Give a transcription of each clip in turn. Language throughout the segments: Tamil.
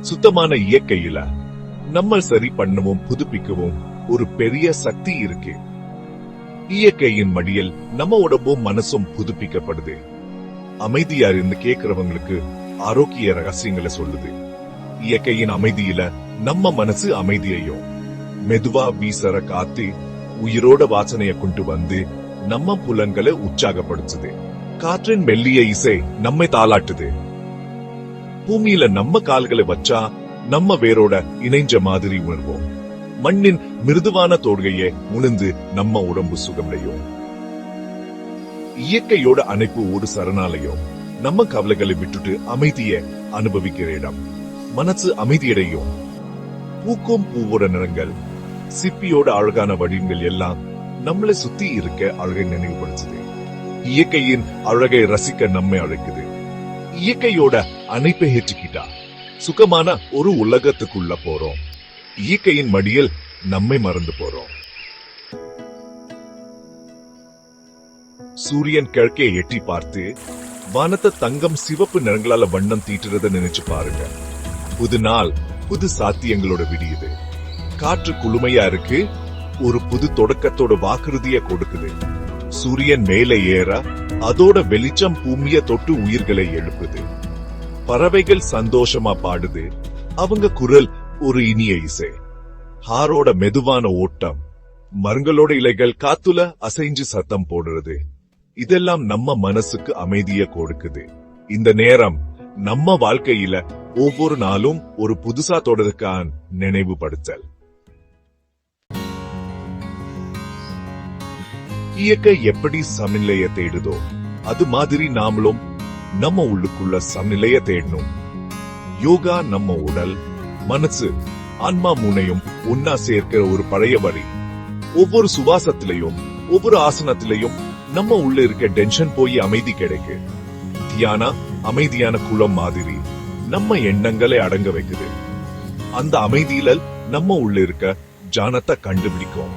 சுத்தமான இயற்கையில நம்ம சரி பண்ணவும் புதுப்பிக்கவும் ஒரு பெரிய சக்தி இருக்கு. இயற்கையின் மடியில் நம்ம உடம்பும் மனசும் புதுப்பிக்கப்படுது. அமைதியா இருந்து கேட்கிறவங்களுக்கு ஆரோக்கிய ரகசியங்களை சொல்லுது. இயற்கையின் அமைதியில நம்ம மனசு அமைதியையும் மெதுவா வீசற காத்து உயிரோட வாசனைய கொண்டு வந்து நம்ம புலன்களை உற்சாகப்படுத்துது. காற்றின் மெல்லிய இசை நம்மை தாளாட்டுது. பூமியில நம்ம கால்களை வச்சா நம்ம வேரோட இணைஞ்ச மாதிரி உணர்வோம். மண்ணின் மிருதுவான தோடுகையை உணர்ந்து நம்ம உடம்பு சுகமடையும். இயற்கையோட அணைப்பு ஒரு சரணாலயம். நம்ம கவலைகளை விட்டுட்டு அமைதியை அனுபவிக்கிற இடம். மனசு அமைதியடையும். பூக்கும் பூவோட நிறங்கள் சிப்பியோட அழகான வடிவங்கள் எல்லாம் நம்மளை சுத்தி இருக்க அழகை நினைவுபடுத்துது. இயற்கையின் அழகை ரசிக்க நம்மை அழைக்குது. இயற்கையோட அணைப்பை ஏற்றுக்கிட்டா. சுகமான ஒரு உலகத்துக்குள்ள போறோம். இயற்கையின் மடியில் நம்மை மறந்து போறோம். சூரியன் கிழக்கே எட்டி பார்த்து வானத்தை தங்கம் சிவப்பு நிறங்களால வண்ணம் தீட்டுறத நினைச்சு பாருங்க. புது நாள் புது சாத்தியங்களோட விடியுது. காற்று குளுமையா இருக்கு ஒரு புது தொடக்கத்தோட வாக்குறுதிய கொடுக்குது. சூரியன் மேலே ஏற அதோட வெளிச்சம் பூமிய தொட்டு உயிர்களை எழுப்புது. பறவைகள் சந்தோஷமா பாடுது. அவங்க குரல் ஒரு இனிய இசை. ஹாரோட மெதுவான ஓட்டம். மரங்களோட இலைகள் காத்துல அசைஞ்சு சத்தம் போடுறது. இதெல்லாம் நம்ம மனசுக்கு அமைதிய கொடுக்குது. இந்த நேரம் நம்ம வாழ்க்கையில ஒவ்வொரு நாளும் ஒரு புதுசா தொடருக்கான் நினைவுபடுத்தல். இயக்க எப்படி சமநிலைய தேடுதோ அது மாதிரி நாமளும் நம்ம உள்ளுக்குள்ள சமநிலைய தேடணும். யோகா நம்ம உடல் மனசு ஆன்மா மூனையும் ஒன்னா சேர்க்கிற ஒரு பழைய வழி. ஒவ்வொரு சுவாசத்திலையும் ஒவ்வொரு ஆசனத்திலையும் நம்ம உள்ள இருக்க டென்ஷன் போய் அமைதி கிடைக்கு. தியானா அமைதியான குளம் மாதிரி நம்ம எண்ணங்களை அடங்க வைக்குது. அந்த அமைதியில நம்ம உள்ள இருக்க ஜானத்தை கண்டுபிடிக்கும்.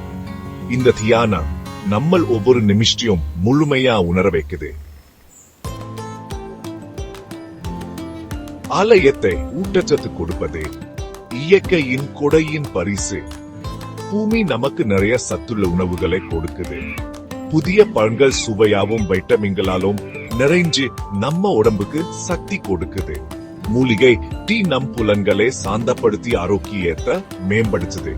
இந்த தியானா நம்ம ஒவ்வொரு நிமிஷத்தையும் முழுமையா உணர வைக்குது. ஆலயத்தை ஊட்டச்சத்து கொடுப்பது இயற்கையின் கொடையின் பரிசு. பூமி நமக்கு நிறைய சத்துள்ள உணவுகளை கொடுக்குது. புதிய பழங்கள் சுவையாவும் வைட்டமின்களாலும் நிறைஞ்சு நம்ம உடம்புக்கு சக்தி கொடுக்குது. மூலிகை டீ நம் புலன்களை சாந்தப்படுத்தி ஆரோக்கியத்தை மேம்படுத்துது.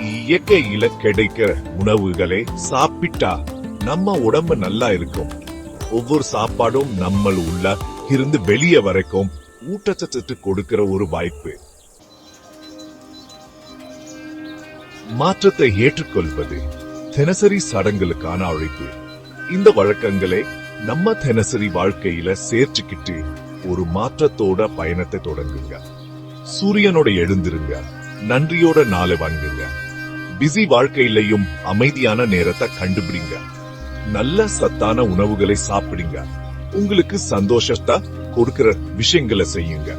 இயற்கையில கிடைக்கிற உணவுகளை சாப்பிட்டா நம்ம உடம்பு நல்லா இருக்கும். ஒவ்வொரு சாப்பாடும் நம்ம உள்ள இருந்து வெளியே வரைக்கும் ஊட்டச்சத்து கொடுக்கிற ஒரு வாய்ப்பு. மாற்றத்தை ஏற்றுக்கொள்வது தினசரி சடங்குகளுக்கான அழைப்பு. இந்த வழக்கங்களை நம்ம தினசரி வாழ்க்கையில சேர்த்துக்கிட்டு ஒரு மாற்றத்தோட பயணத்தை தொடங்குங்க. சூரியனோட எழுந்திருங்க. நன்றியோட நாளை வாங்குங்க பிஸி வாழ்க்கையிலையும் அமைதியான நேரத்தை கண்டுபிடிங்க. நல்ல சத்தான உணவுகளை சாப்பிடுங்க. உங்களுக்கு சந்தோஷத்தை கொடுக்கிற விஷயங்களை செய்யுங்க.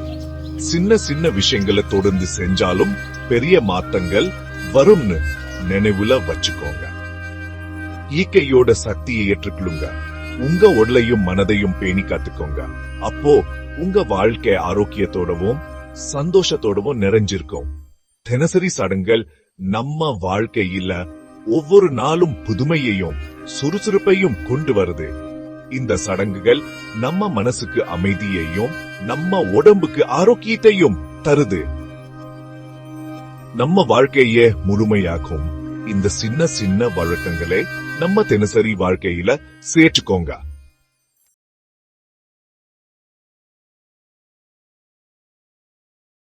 சின்ன சின்ன விஷயங்களை தொடர்ந்து செஞ்சாலும் பெரிய மாற்றங்கள் வரும்னு நினைவுல வச்சுக்கோங்க. இயற்கையோட சக்தியை ஏற்றுக்கொள்ளுங்க. உங்க உடலையும் மனதையும் பேணி காத்துக்கோங்க. அப்போ உங்க வாழ்க்கை ஆரோக்கியத்தோடவும் சந்தோஷத்தோடவும் நிறைஞ்சிருக்கும். தினசரி சடங்குகள் நம்ம வாழ்க்கையில ஒவ்வொரு நாளும் புதுமையையும் சுறுசுறுப்பையும் கொண்டு வருது. இந்த சடங்குகள் நம்ம மனசுக்கு அமைதியையும் நம்ம உடம்புக்கு ஆரோக்கியத்தையும் தருது. நம்ம வாழ்க்கையே முழுமையாக்கும் இந்த சின்ன சின்ன வழக்கங்களை நம்ம தினசரி வாழ்க்கையில சேர்த்துக்கோங்க.